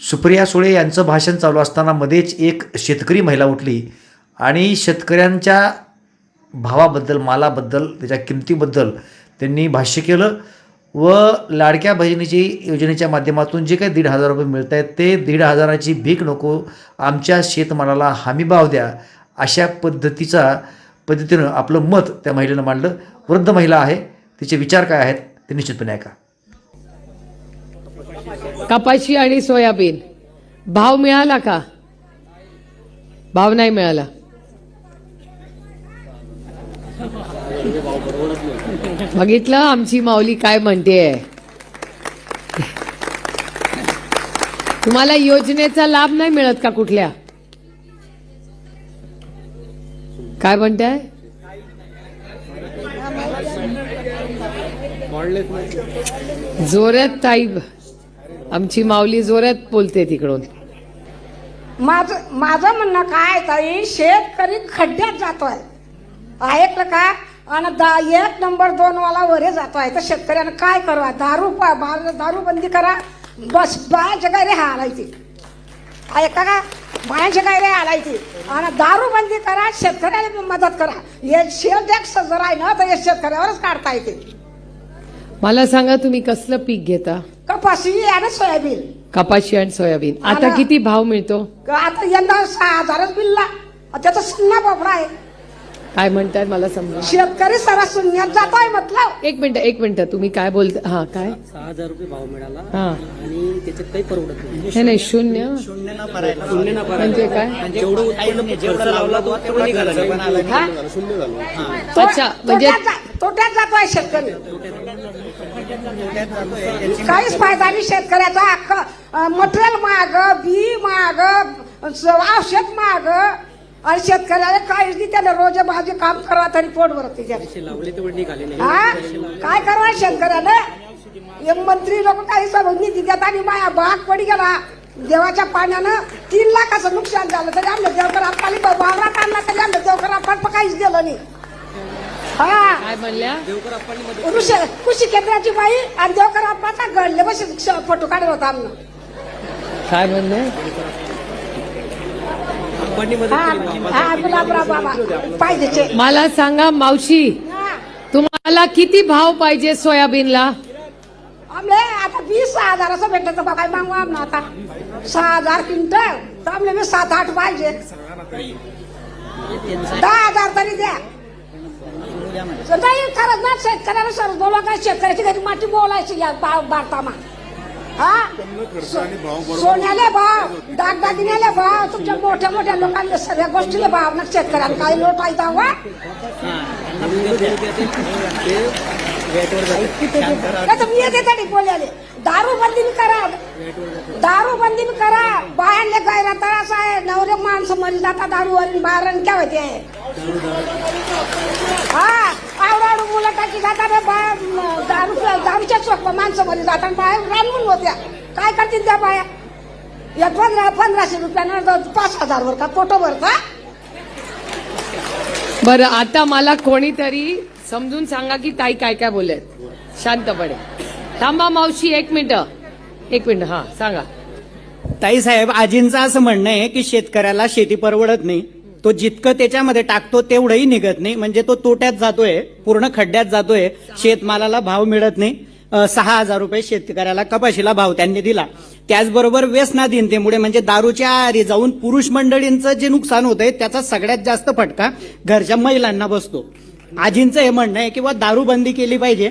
सुप्रिया सुळे यांचं भाषण चालू असताना मध्येच एक शेतकरी महिला उठली आणि शेतकऱ्यांच्या भावाबद्दल मालाबद्दल त्याच्या किमतीबद्दल त्यांनी भाष्य केलं व लाडक्या बहिणीची योजनेच्या माध्यमातून जे काही दीड हजार रुपये मिळत आहेत ते दीड हजाराची भीक नको आमच्या शेतमालाला हमीभाव द्या अशा पद्धतीचा पद्धतीनं आपलं मत त्या महिलेनं मांडलं. वृद्ध महिला आहे तिचे विचार काय आहेत ते निश्चितपणे ऐका. कपाशी आणि सोयाबीन. भाव मिळाला का? भाव नाही मिळाला. बघितलं आमची माऊली काय म्हणते. तुम्हाला योजनेचा लाभ नाही मिळत का कुठल्या? काय म्हणताय? जोरात ताई आमची माऊली जोरात बोलते तिकडून. माझं माझं म्हणणं काय ताई शेतकरी खड्ड्यात जातोय. ऐकलं का आणि दा एक नंबर दोन वाला वरे जातोय. तर शेतकऱ्यानं काय करा दारू पा दारू बंदी करा. बस बायाच्या काय रे हालायची ऐका का बायांच्या काय रे हालायची आणि दारू बंदी करा शेतकऱ्याला मदत करा. हे शेत जर आहे ना तर हे शेतकऱ्यावरच काढता येते. मला सांगा तुम्ही कसलं पीक घेता? कपाशी आणि सोयाबीन. कपाशी आणि सोयाबीन. आता किती भाव मिळतो? आता यंदा सहा हजारच बिलला. त्याचा सुन्ना बाबडा आहे. काय म्हणताय मला समजा शेतकरी सरा शून्यात जातोय मतलब एक मिनिट एक मिनिट. तुम्ही काय बोलता हा काय? सहा हजार रुपये भाव मिळाला. हा. आणि त्याच्यात काही परवडत नाही. हे नाही शून्य? शून्य ना भरायला म्हणजे काय? जेवढं उत्पन्न जेवढं लावला तो तेवढं निघालं नाही. हा? अच्छा म्हणजे तोट्यात जा- तोट्यात जातोय शेतकरी. काहीच फायदा नाही शेतकऱ्याचा अख्खं मटेरियल माग बी माग औषध माग. आणि शेतकऱ्याला काहीच नाही त्याला रोज भाजी काम करा तरी पोट भरत हा? काय करणार शेतकऱ्याला? हे मंत्री लोक काही सर्व निधी देतात आणि माया बाग पडी गेला. देवाच्या पाण्यानं तीन लाखाचं नुकसान झालं तरी आमच्या देवकर आपल्याला वावरात आणला तरी आमच्या देवकर आपण काहीच दिलं नाही. हा. काय म्हणल्या? देवकर अप्पांनी मदत कृषी कृषी केंद्राची बाई आणि देवकर आप्पाचा घडले बस फोटो काढत होता आमनं. काय म्हणणं अप्पांनी मदत हा केली. हा गुलाबराव बाबा. पाहिजेचे मला सांगा मावशी हा. तुम्हाला किती भाव पाहिजे सोयाबीनला? आमले आता वीस सहा हजाराचं भेटलं तर बघाय मागू आमना आता. सहा हजार क्विंटल. तर आमले मी सात आठ पाहिजे. दहा हजार तरी द्या. नाही खरंच ना शेतकऱ्याला सर बोला काय शेतकऱ्याची घरी माती बोलायची या भारतामा. हा? सोन्याले भाव दागदागिन्याले भाव तुमच्या मोठ्या मोठ्या लोकांना सगळ्या गोष्टीले भाव ना शेतकऱ्याला. काही लोट आहे का वा? नाही तर मी येते बोलायले. दारू बंदी करा. दारू बंदी बी करा. माणसं मरी जातात दारूवर बारण काय होते? हा आवडावड मुलं टाकी जातात रे बाया दारू दारूच्या चोक माणसं मरी जातात बाहेर रानून होत्या. काय करतील त्या बाया? या पंधरा पंधराशे रुपयानं द- पाच हजारवर का पोटो भरता बरं आता मला कोणीतरी समजून सांगा की ताई काय काय बोलत शांतपणे. थांबा मावशी एक मिनिट. एक मिनिट हा सांगा. ताई साहेब आजींचं असं म्हणणं आहे की शेतकऱ्याला शेती परवडत नाही. तो जितकं त्याच्यामध्ये टाकतो तेवढंही निघत नाही. म्हणजे तो तोट्यात जातोय पूर्ण खड्ड्यात जातोय. शेतमालाला भाव मिळत नाही. सहा हजार रुपये शेतकऱ्याला कपाशीला भाव त्यांनी दिला. त्याचबरोबर व्यसनाधीनतेमुळे म्हणजे दारूच्या आहारी जाऊन पुरुष मंडळींचं जे नुकसान होतंय आहे त्याचा सगळ्यात जास्त फटका घरच्या महिलांना बसतो. आजींचं हे म्हणणं आहे किंवा दारूबंदी केली पाहिजे.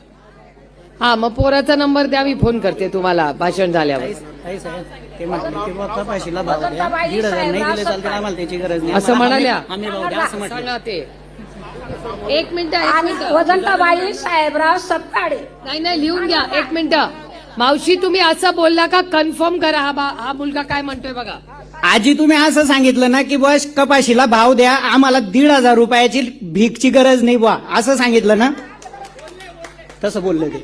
हा मग पोराचा नंबर द्या मी फोन करते तुम्हाला भाषण झाल्यावर. ताई साहेब ते म्हटलं की बुवा कपाशीला भाव द्या दीड हजार नाही दिले चालते आम्हाला त्याची गरज नाही असं म्हणाल्या. हमी- हमी भाव द्या असं म्हटलं सांगा ते एक मिनिट एक आणि मिनिट. वजंताबाई साहेबराव सत्ताडे नाही नाही लिहून घ्या एक मिनिट. मावशी तुम्ही असं बोलला का कन्फर्म करा हा बा- हा मुलगा काय म्हणतोय बघा. आजी तुम्ही असं सांगितलं ना की बुवा कपाशीला भाव द्या आम्हाला दीड हजार रुपयाची भीकची गरज नाही बुवा असं सांगितलं ना? तसं बोललं ते.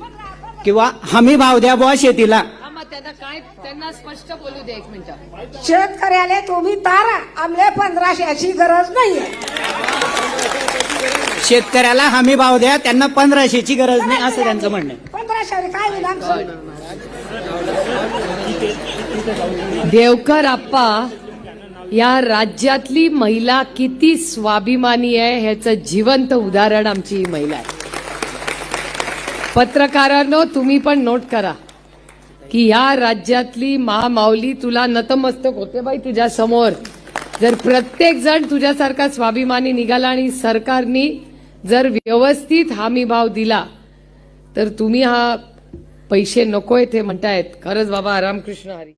किंवा हमी भाव द्या बुवा शेतीला. हा मग त्यांना काय त्यांना स्पष्ट बोलू दे एक मिनिट. शेतकऱ्याला तुम्ही तारा आमले पंधराशेची गरज नाहीये. शेतकऱ्याला हमी भाव द्या त्यांना पंधराशेची गरज नाही असं त्यांचं म्हणणं. पंधराशे काय विधान? देवकर आप्पा या राज्यातली महिला किती स्वाभिमानी आहे ह्याचं जिवंत उदाहरण आमची ही महिला आहे. पत्रकारांनो तुम्ही पण नोट करा की या राज्यातली महामाऊली तुला नतमस्तक होते बाई तुझ्या समोर. जर प्रत्येक जण तुझ्यासारखा स्वाभिमानी निघाला आणि सरकारनी जर व्यवस्थित हमी भाव दिला तर तुम्ही हा पैसे नको ते म्हणतायत. खरंच बाबा रामकृष्ण हरी.